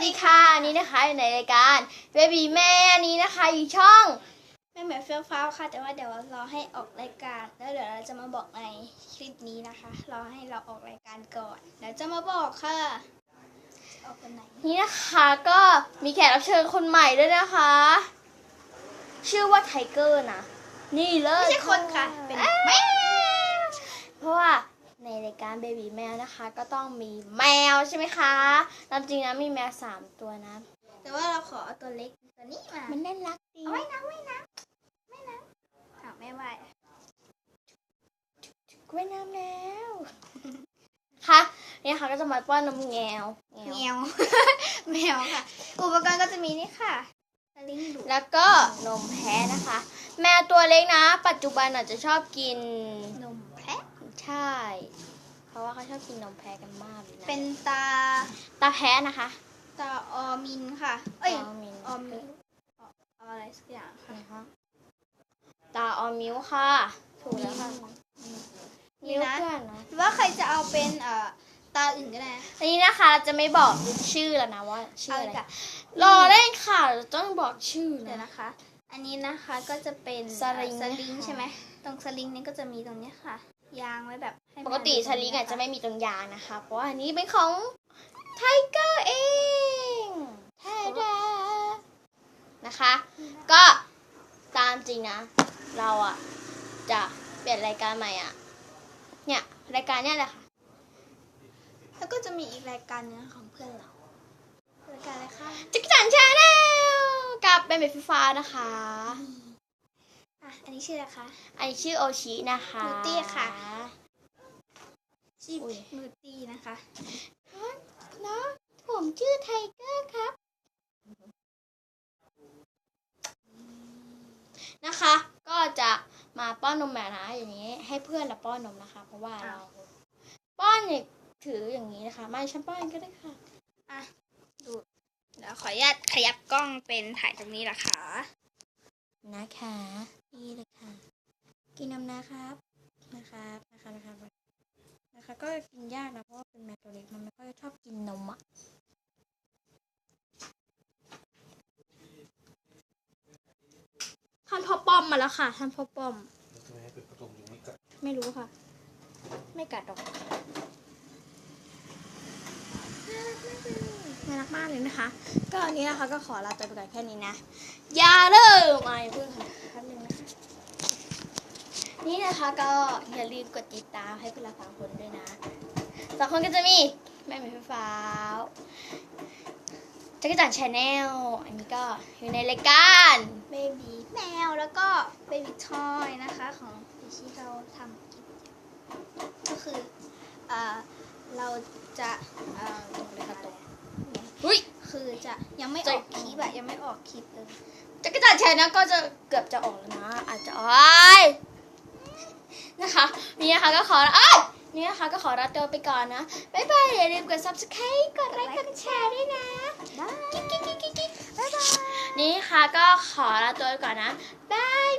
วัสดีค่ะอันนี้นะคะอยู่ในรายการเบบีแม่อันนี้นะคะอยู่ช่องแม่เหมือนเฟี้ยวฟ้าวค่ะ แต่ว่าเดี๋ยวรอให้ออกรายการแล้วเดี๋ยวเราจะมาบอกในคลิปนี้นะคะรอให้เราออกรายการก่อนเดี๋ยวจะมาบอกค่ะออกวันไหนนี่นะคะก็มีแขกรับเชิญคนใหม่ด้วยนะคะ ชื่อว่าไทเกอร์นะนี่เลยไม่ใช่คนค่ะเป็นอ้าแม่เพราะว่า ในรายการเบบีแมวนะคะ ก็ต้องมีแมวใช่ไหมคะตามจริงนะมีแมวสามตัวนะ แต่ว่าเราขอเอาตัวเล็กตัวนี้มา มันน่ารักดีเอาไว้นะไว้นะไม่นะอ้าวแม่ไหวว่ายน้ำแล้วค่ะนี่ค่ะก็จะมาป้อนนมแงวแงวแมวแมวค่ะ อุปกรณ์ก็จะมีนี่ค่ะสลิงดูดแล้วก็นมแพะนะคะ แมวตัวเล็กนะ ปัจจุบันอาจจะชอบกินนมแพะ ใช่ เพราะว่าเขาชอบกินนมแพะกันมากเลยนะเป็นตาตาแพะนะคะ ตาออมินค่ะ เอ้ยออมินออมินอออะไรสักอย่างค่ะ นะคะ ตาออมิวค่ะ ถูกแล้วค่ะนี่นะ มิวเพื่อนนะ หรือว่าใครจะเอาเป็นเอ่อตาอื่นก็ได้นะอันนี้นะคะเราจะไม่บอกชื่อแล้วนะว่าชื่อเอาอะไร จ้ะรอเล่นค่ะเราต้องบอกชื่อเดี๋ยวนะ นะคะ อันนี้นะคะก็จะเป็นสลิง เอ่อสลิงนะคะใช่ไหม ตรงสลิงนี้ก็จะมีตรงเนี้ยค่ะ ยางไว้แบบให้ปกติมันชาลิงอาจจะไม่มีตรงยางนะคะ เพราะว่าอันนี้เป็นของไทเกอร์เองแท้แท้นะคะ ก็ตามจริงนะ เราอะ จะเปลี่ยนรายการใหม่อะ เนี่ยรายการเนี่ยแหละค่ะ แล้วก็จะมีอีกรายการหนึงของเพื่อนเรารายการอะไรคะ จักรจันชาแนลกับเป็นแบบไฟฟ้านะคะ อะอันนี้ชื่ออะไรคะ อันนี้ชื่อโอชินะคะนูตี้ค่ะ ชื่ออุ๊ยนูตี้นะคะเนาะผมชื่อไทเกอร์ครับ นะคะ ก็จะมาป้อนนมแมวนะอย่างนี้ ให้เพื่อนเราป้อนนมนะคะ เพราะว่าเรา ป้อนเนี่ยถืออย่างนี้นะคะ ไม่ฉันป้อนก็ได้ค่ะ อะ ดูเดี๋ยวขออนุญาตขยับกล้องเป็นถ่ายตรงนี้นะคะนะคะ นี่เลยค่ะ กินนมนะครับนะครับนะคะนะคะนะคะก็กินยากนะเพราะว่าเป็นแมวตัวเล็กมันไม่ค่อยชอบกินนมอะท่านพ่อป้อมมาแล้วค่ะท่านพ่อป้อมทำไมให้เป็นประตูอย่างนี้กัดไม่รู้ค่ะ ไม่กัดหรอกน่ารักมากเลยนะคะ ก็อันนี้นะคะก็ขอลาตัวไปก่อนแค่นี้นะ อย่าเริ่มมาอย่าเพิ่งค่ะแป๊บนึงนะคะ นี่นะคะก็อย่าลืมกดติดตามให้พวกเราสามคนด้วยนะสองคนก็จะมีแม่หมีไฟฟ้าวจักรจันชาแนลอันนี้ก็อยู่ในรายการเบบีแมวแล้วก็เบบีทอยนะคะของที่เราทำคลิปก็คือเอ่อเราจะเอ่อเลยค่ะตกอุ้ยคือจะยังไม่อจะอกคลิปอะยังไม่ออกคลิปเลยจักรจันทร์ชายนะก็จะเกือบจะออกแล้วนะอาจจะอ้าย นะคะนี่นะคะก็ขอเอ้ยนี่นะคะก็ขอลาตัวไปก่อนนะ บ๊ายบาย อย่าลืมกด subscribe กดไลค์ กดแชร์ด้วยนะได้กิ๊กกิ๊กกิ๊กกิ๊กกิ๊กบ๊ายบาย นี่ค่ะก็ขอลาตัวไปก่อนนะ บาย